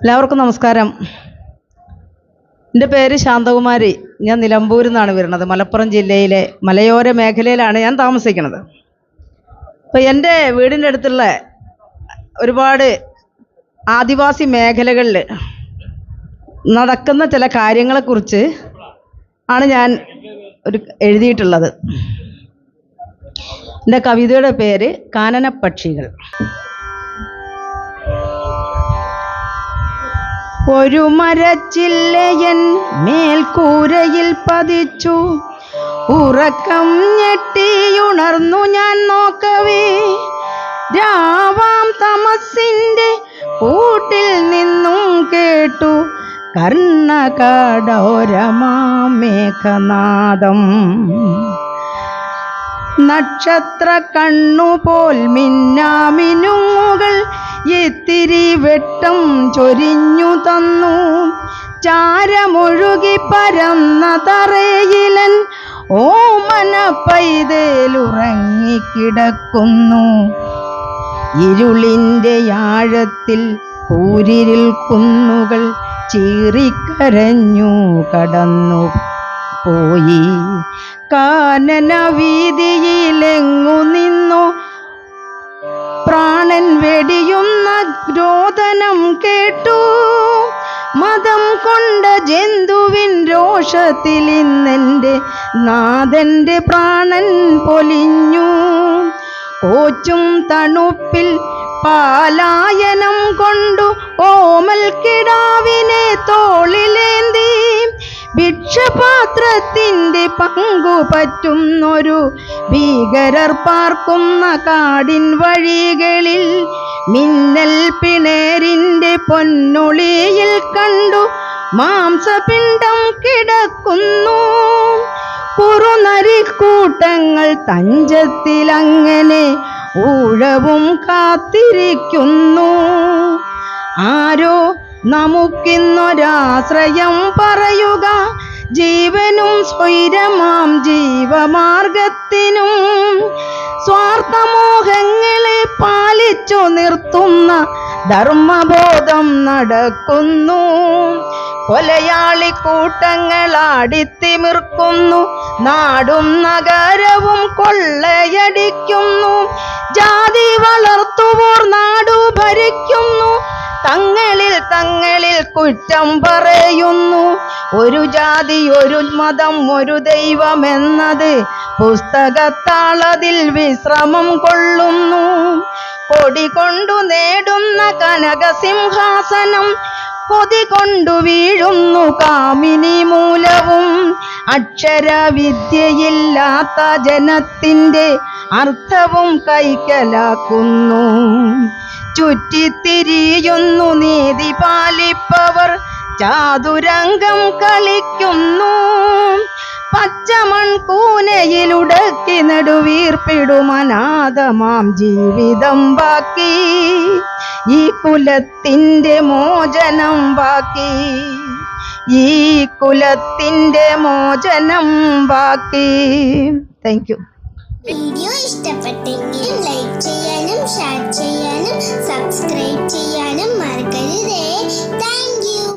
എല്ലാവർക്കും നമസ്കാരം. എന്റെ പേര് ശാന്തകുമാരി. ഞാൻ നിലമ്പൂരിൽ നിന്നാണ് വരുന്നത്. മലപ്പുറം ജില്ലയിലെ മലയോര മേഖലയിലാണ് ഞാൻ താമസിക്കുന്നത്. അപ്പോൾ എന്റെ വീടിന്റെ അടുത്തുള്ള ഒരുപാട് ആദിവാസി മേഖലകളിൽ നടക്കുന്ന ചില കാര്യങ്ങളെക്കുറിച്ച് ആണ് ഞാൻ ഒരു എഴുതിയിട്ടുള്ളത്. എന്റെ കവിതയുടെ പേര് കാനനപ്പക്ഷികൾ. ഒരു മരച്ചില്ലയൻ മേൽക്കൂരയിൽ പതിച്ചു. ഉറക്കം ഞെട്ടിയുണർന്നു ഞാൻ നോക്കവേ. രാവാം തമസിന്റെ കൂട്ടിൽ നിന്നും കേട്ടു. കർണകടോരമാമേഘനാദം നക്ഷത്ര കണ്ണുപോൽ മിന്നാമിനുങ്ങുകൾ ഇത്തിരി വെട്ടം ചൊരിഞ്ഞു തന്നു. ചാരമൊഴുകി പരന്ന തറയിലൻ ഓമന പൈതേലുറങ്ങിക്കിടക്കുന്നു. ഇരുളിന്റെ ആഴത്തിൽ കൂരിരിൽ കുന്നുകൾ ചീറിക്കരഞ്ഞു കടന്നു. പോയി. കാനന വീതിയിലെങ്ങു നിന്നു? പ്രാണൻ വെടിയുന്ന രോദനം കേട്ടു. മതം കൊണ്ട ജന്തുവിൻ രോഷത്തിൽ ഇന്നെന്റെ നാഥന്റെ പ്രാണൻ പൊലിഞ്ഞു. കോച്ചും തണുപ്പിൽ പാലായനം ഭിക്ഷപാത്രത്തിന്റെ പങ്കു പറ്റുന്നൊരു ഭീകരർ പാർക്കുന്ന കാടിൻ വഴികളിൽ മിന്നൽ പിണേരിന്റെ പൊന്നൊളിയിൽ കണ്ടു മാംസപിണ്ഡം കിടക്കുന്നു. കുറുനരിക്കൂട്ടങ്ങൾ തഞ്ചത്തിലങ്ങനെ ഊഴവും കാത്തിരിക്കുന്നു. ആരോ നമുക്കിന്നൊരാശ്രയം പറയുക. ജീവനും സ്വൈരമാം ജീവമാർഗത്തിനും സ്വാർത്ഥമോഹങ്ങളെ പാലിച്ചു നിർത്തുന്ന ധർമ്മബോധം നടക്കുന്നു. കൊലയാളി കൂട്ടങ്ങളാടിത്തിമിർക്കുന്നു നാടും നഗരവും കൊള്ളയടിക്കുന്നു. ജാതി വളർത്തുവോർ കുറ്റം പറയുന്നു. ഒരു ജാതി ഒരു മതം ഒരു ദൈവം എന്നത് പുസ്തകത്താളതിൽ വിശ്രമം കൊള്ളുന്നു. കൊടി കൊണ്ടു നേടുന്ന കനകസിംഹാസനം കൊതി കൊണ്ടു വീഴുന്നു കാമിനി മൂലവും അക്ഷരവിദ്യയില്ലാത്ത ജനത്തിന്റെ അർത്ഥവും കൈക്കലാക്കുന്നു. ചുറ്റിത്തിരിയുന്നു നീതി പാലിപ്പവർ ചാതുരംഗം കളിക്കുന്നു. പച്ചമൺ കൂനയിലുടക്കി നെടുവീർപ്പിടുമനാഥമാം ജീവിതം ബാക്കി. ഈ കുലത്തിന്റെ മോചനം ബാക്കി. ഈ കുലത്തിന്റെ മോചനം ബാക്കി. താങ്ക് യു വീഡിയോ ഇഷ്ടപ്പെട്ടെങ്കിൽ